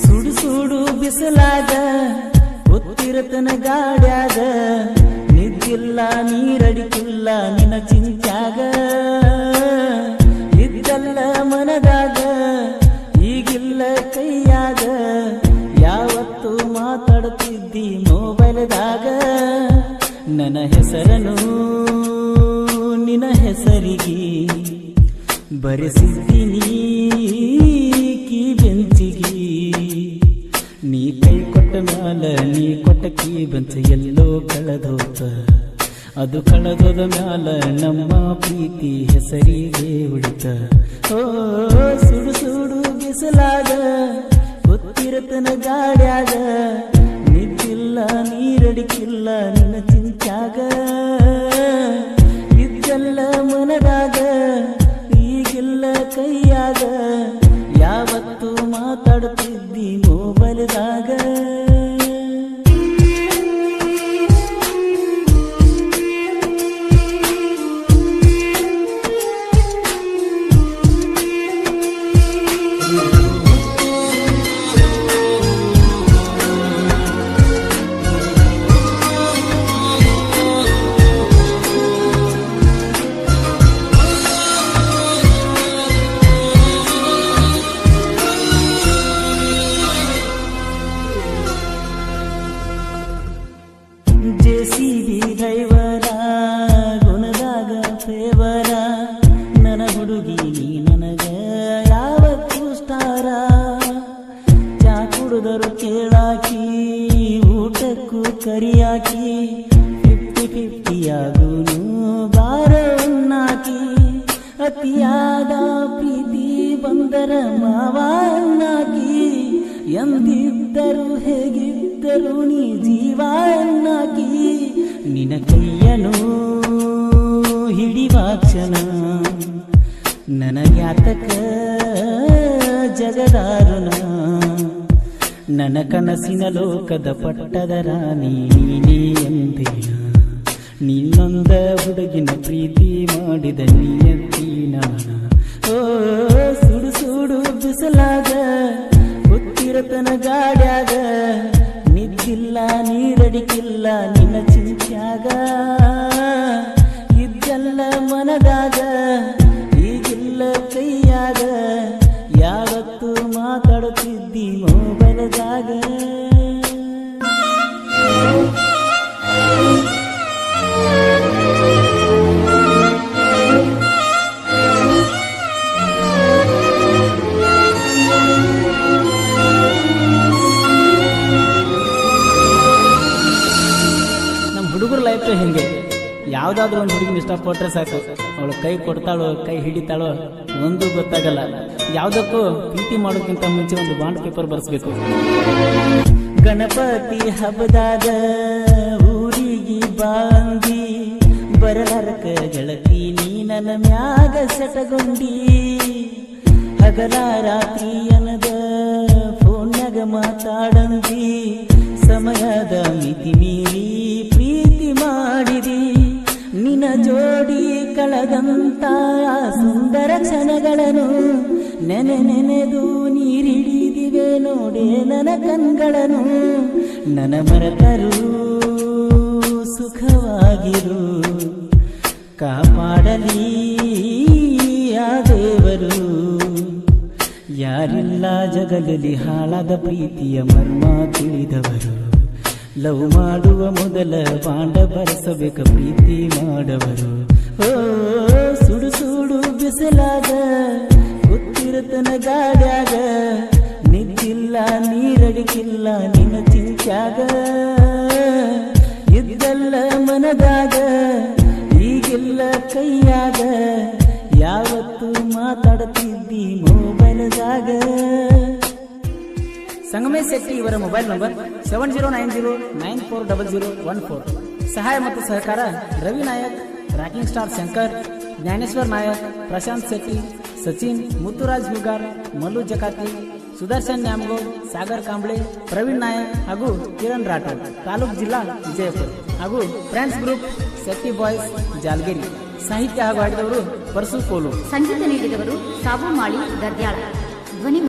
ಸುಡು ಸುಡು ಬಿಸಲಾಗ ಗೊತ್ತಿರತನ ಗಾಡ್ಯಾಗ. ನಿದ್ದಿಲ್ಲ ನೀರಡಿಕಿಲ್ಲ, ನಿನ್ನ ಚಿಂತ್ಯಾಗ. ಇದ್ದಲ್ಲ ಮನದಾಗ, ಈಗಿಲ್ಲ ಕೈಯಾಗ. ಯಾವತ್ತು ಮಾತಾಡುತ್ತಿದ್ದಿ ಮೊಬೈಲ್ದಾಗ? ನನ್ನ ಹೆಸರನು ನಿನ್ನ ಹೆಸರಿಗೆ ಬರೆಸಿದ್ದೀನಿ ಕೀ ಬೆಂಚಿಗೆ. ನೀ ಕೈ ಕೊಟ್ಟ ಮ್ಯಾಲ, ನೀ ಕೊಟ್ಟ ಕೀ ಬೆಂಚ ಎಲ್ಲೋ ಅದು ಕಳೆದೋದ ಮ್ಯಾಲ ನಮ್ಮ ಪ್ರೀತಿ ಹೆಸರಿಗೆ ಉಳಿತ. ಓ, ಸುಡು ಸುಡು ಬಿಸಲಾಗ ಗೊತ್ತಿರತನ ಗಾಡ್ಯಾಗ ನಿದ್ದಿಲ್ಲ ನೀರಡಿಕಿಲ್ಲ, ನಿನ್ನ ಚಿಂತ್ಯಾಗ. ಇದ್ದಲ್ಲ ಮನದಾಗ, ಈಗಿಲ್ಲ ಕೈಯಾಗ, ಯಾವತ್ತು ಮಾತಾಡುತ್ತಿದ್ದಿ ಮೊಬೈಲ್ದಾಗ. ಕರಿಯಾಕಿ, ಫಿಫ್ಟಿ ಫಿಫ್ಟಿ ಆಗುನು ಬಾರನ್ನಾಕಿ ಅತಿಯಾದ ಪ್ರೀತಿ ಬಂದರ ಮಾವನ್ನಾಕಿ. ಎಂದಿದ್ದರು ಹೇಗಿದ್ದರು ನೀ ಜೀವನ್ನಾಕಿ. ನಿನ ಕೈಯನು ಹಿಡಿವಾಕ್ಷಣ ನನಗ್ಯಾತಕ ಜಗದಾರುಣ ನನ್ನ ಕನಸಿನ ಲೋಕದ ಪಟ್ಟದ ರಾಣಿ ನೀನೇ ಎಂದಿನ ನಿನ್ನೊಂದ ಹುಡುಗಿನ ಪ್ರೀತಿ ಮಾಡಿದ ನಿಯತಿ ನಾನ ಓ, ಸುಡು ಸುಡು ಬಿಸಲಾಗ ಗೊತ್ತಿರತನ ಗಾಡ್ಯಾಗ. ನಿದ್ದಿಲ್ಲ, ನೀರಡಿಕಿಲ್ಲ, ನಿನ್ನ ಚಿಂತ್ಯಾಗ. ಇದ್ದಲ್ಲ ಮನದಾಗ ಲೈಫ್ ಹಿಂಗೆ. ಯಾವ್ದಾದ್ರು ಒಂದು ಹುಡುಗಿನ ಇಷ್ಟಪಟ್ಟರೆ ಸಾಕು. ಅವಳು ಕೈ ಕೊಡ್ತಾಳೋ, ಕೈ ಹಿಡಿತಾಳೋ, ಒಂದು ಗೊತ್ತಾಗಲ್ಲ. ಯಾವ್ದಕ್ಕೂ ಪ್ರೀತಿ ಮಾಡೋಕ್ಕಿಂತ ಮುಂಚೆ ಒಂದು ಬಾಂಡ್ ಪೇಪರ್ ಬರೆಸ್ಬೇಕು. ಗಣಪತಿ ಹಬ್ಬದಾಗ ಊರಿಗೆ ಬಾಂದಿ ಬರಲಾರಕ ಗೆಳತಿ, ನೀ ನನ್ನ ಮ್ಯಾಗ ಸೆಟಗೊಂಡಿ. ಹಗಲ ರಾತ್ರಿ ಅನದ ಫೋನ್ಯಾಗ ಮಾತಾಡಂದಿ, ಸಮಯದ ಮಿತಿ ಮೀರಿ ಜೋಡಿ ಕಳೆದಂತ ಸುಂದರ ಕ್ಷಣಗಳನ್ನು ನೆನೆ ನೆನೆದು ನೀರಿಡಿದಿವೆ ನೋಡೆ ನನ್ನ ಕಣ್ಗಳನ್ನು. ನನ ಮರತರು ಸುಖವಾಗಿರು. ಕಾಪಾಡಲಿ ಆ ದೇವರು. ಯಾರಿಲ್ಲ ಜಗದಲ್ಲಿ ಹಾಳಾದ ಪ್ರೀತಿಯ ಮರ್ಮ ತಿಳಿದವರು. ಲವ್ ಮಾಡುವ ಮೊದಲ ಪಾಂಡ ಬರೆಸಬೇಕ ಪ್ರೀತಿ ಮಾಡವರು. ಓ, ಸುಡು ಸುಡು ಬಿಸಿಲಾದ, ಗೊತ್ತಿರತನ ಗಾಡ್ಯಾಗ, ನಿಂತಿಲ್ಲ ನೀರಡಿಕಿಲ್ಲ ನಿನ್ನ ಚಿಂತ್ಯಾಗ. ಇದ್ದಲ್ಲ ಮನದಾಗ, ಈಗಿಲ್ಲ ಕೈಯಾಗ, ಯಾವತ್ತು ಮಾತಾಡುತ್ತಿದ್ದಿ ಮೊಬೈಲ್ದಾಗ. ಸಂಗಮೇಶ್ ಶೆಟ್ಟಿ ಇವರ mobile number seven zero nine zero nine four double zero one four. ಸಹಾಯ ಮತ್ತು ಸಹಕಾರ ರವಿ ನಾಯಕ್, ರಾಕಿಂಗ್ ಸ್ಟಾರ್ ಶಂಕರ್, ಜ್ಞಾನೇಶ್ವರ್ ನಾಯಕ್, ಪ್ರಶಾಂತ್ ಶೆಟ್ಟಿ, ಸಚಿನ್, ಮುತ್ತುರಾಜ್ ಹುಗಾರ್, ಮಲ್ಲು ಜಕಾತಿ, ಸುದರ್ಶನ್ ನ್ಯಾಮಗೌಡ್, ಸಾಗರ್ ಕಾಂಬ್ಳೆ, ಪ್ರವೀಣ್ ನಾಯಕ್ ಹಾಗೂ ಕಿರಣ್ ರಾಠೋಡ್. ತಾಲೂಕ್ ಜಿಲ್ಲಾ ವಿಜಯಪುರ ಹಾಗೂ friends group Shetty boys Jalgiri. ಸಾಹಿತ್ಯ ಹಾಗೂ ಹಾಡಿದವರು ಪರಸು ಕೋಲು ಸಂಗೀತ ನೀಡಿದವರು ಸಾಬು ಮಾಳಿ ಗದ್ಯಾಳ. ಧ್ವನಿ